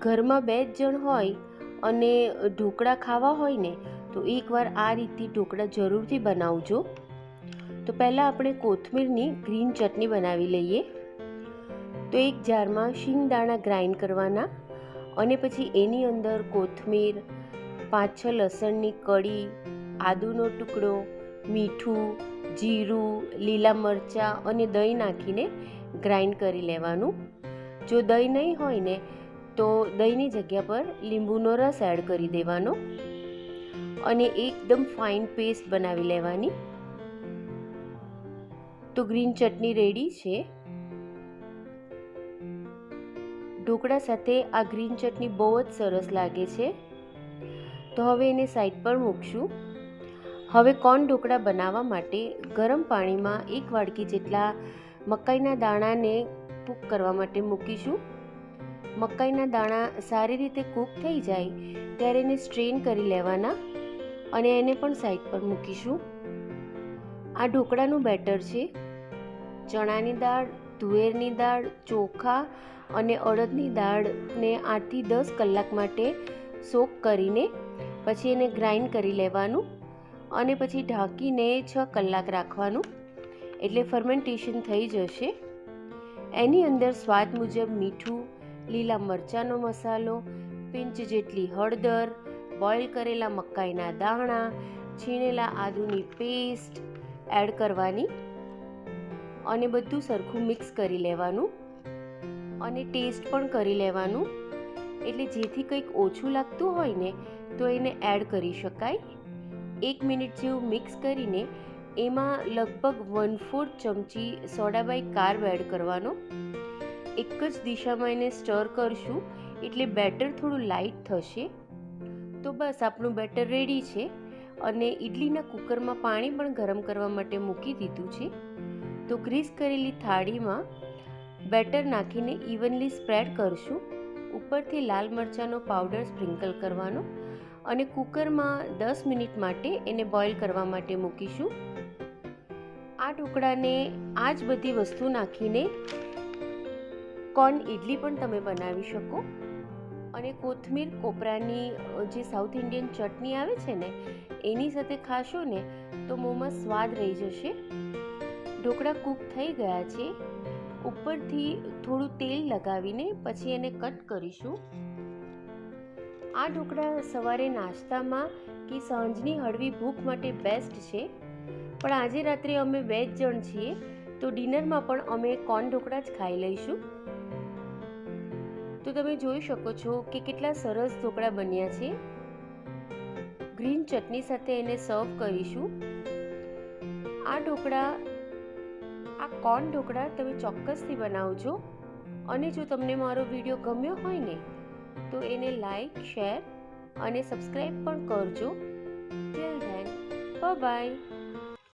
ઘરમાં બે જ જણ હોય અને ઢોકળા ખાવા હોય ને, તો એકવાર આ રીતથી ઢોકળા જરૂરથી બનાવજો. તો પહેલાં આપણે કોથમીરની ગ્રીન ચટણી બનાવી લઈએ. તો એક જારમાં શિંગદાણા ગ્રાઇન્ડ કરવાના અને પછી એની અંદર કોથમીર, પાંચ છ લસણની કડી આદુનો ટુકડો, મીઠું, જીરું, લીલા મરચાં અને દહીં નાખીને ગ્રાઇન્ડ કરી લેવાનું. જો દહીં નહીં હોય ને તો દહીંની જગ્યા પર લીંબુનો રસ એડ કરી દેવાનો અને એકદમ ફાઇન પેસ્ટ બનાવી લેવાની. તો ગ્રીન ચટણી રેડી છે. ઢોકળા સાથે આ ગ્રીન ચટણી બહુ જ સરસ લાગે છે. તો હવે એને સાઈડ પર મૂકશું. હવે કોર્ન ઢોકળા બનાવવા માટે ગરમ પાણીમાં એક વાડકી જેટલા મકાઈના દાણાને કૂક કરવા માટે મૂકીશું. મકાઈના દાણા સારી રીતે કૂક થઈ જાય ત્યારે એને સ્ટ્રેન કરી લેવાના અને એને પણ સાઈડ પર મૂકીશું. આ ઢોકળાનું બેટર છે. ચણાની દાળ, તુવેરની દાળ, ચોખા અને અડદની દાળને આઠથી દસ કલાક માટે સોક કરીને પછી એને ગ્રાઇન્ડ કરી લેવાનું અને પછી ઢાંકીને છ કલાક રાખવાનું. એટલે ફર્મેન્ટેશન થઈ જશે. એની અંદર સ્વાદ મુજબ મીઠું લીલા મરચાંનો મસાલો, પિંચ જેટલી હળદર બોઇલ કરેલા મકાઈના દાણા, છીણેલા આદુની પેસ્ટ એડ કરવાની અને બધું સરખું મિક્સ કરી લેવાનું અને ટેસ્ટ પણ કરી લેવાનું. એટલે જેથી કંઈક ઓછું લાગતું હોય ને, તો એને એડ કરી શકાય. એક મિનિટ જેવું મિક્સ કરીને એમાં લગભગ વન ફોર્થ ચમચી સોડાબાઈ કાર્બ એડ કરવાનો. એક જ દિશામાં એને સ્ટર કરશું એટલે બેટર થોડું લાઇટ થશે. તો બસ, આપણું બેટર રેડી છે અને ઇડલીના કુકરમાં પાણી પણ ગરમ કરવા માટે મૂકી દીધું છે. તો ગ્રીસ કરેલી થાળીમાં બેટર નાખીને ઇવનલી સ્પ્રેડ કરશું. ઉપરથી લાલ મરચાંનો પાવડર સ્પ્રિંકલ કરવાનો અને કુકરમાં દસ મિનિટ માટે એને બોઇલ કરવા માટે મૂકીશું. આ ઢોકળાને આ જ બધી વસ્તુ નાખીને કોર્ન ઇડલી પણ તમે બનાવી શકો. અને કોથમીર કોપરાની જે સાઉથ ઇન્ડિયન ચટણી આવે છે ને, એની સાથે ખાશો ને, તો મોંમાં સ્વાદ રહી જશે. ઢોકળા કૂક થઈ ગયા છે. ઉપરથી થોડું તેલ લગાવીને પછી એને કટ કરીશું. આ ઢોકળા સવારે નાસ્તામાં કે સાંજની હળવી ભૂખ માટે બેસ્ટ છે. પણ આજે રાત્રે અમે બે જ જણ છીએ, તો ડિનરમાં પણ અમે કોર્ન ઢોકળા જ ખાઈ લઈશું. તો તમે જોઈ શકો છો કે કેટલા સરસ ઢોકળા બન્યા છે. ગ્રીન ચટણી સાથે એને સર્વ કરીશું. આ ઢોકળા, આ કોર્ન ઢોકળા તમે ચોક્કસથી બનાવજો. અને જો તમને મારો વીડિયો ગમ્યો હોય ને, તો એને લાઈક શેર અને સબસ્ક્રાઈબ પણ કરજો. Till then by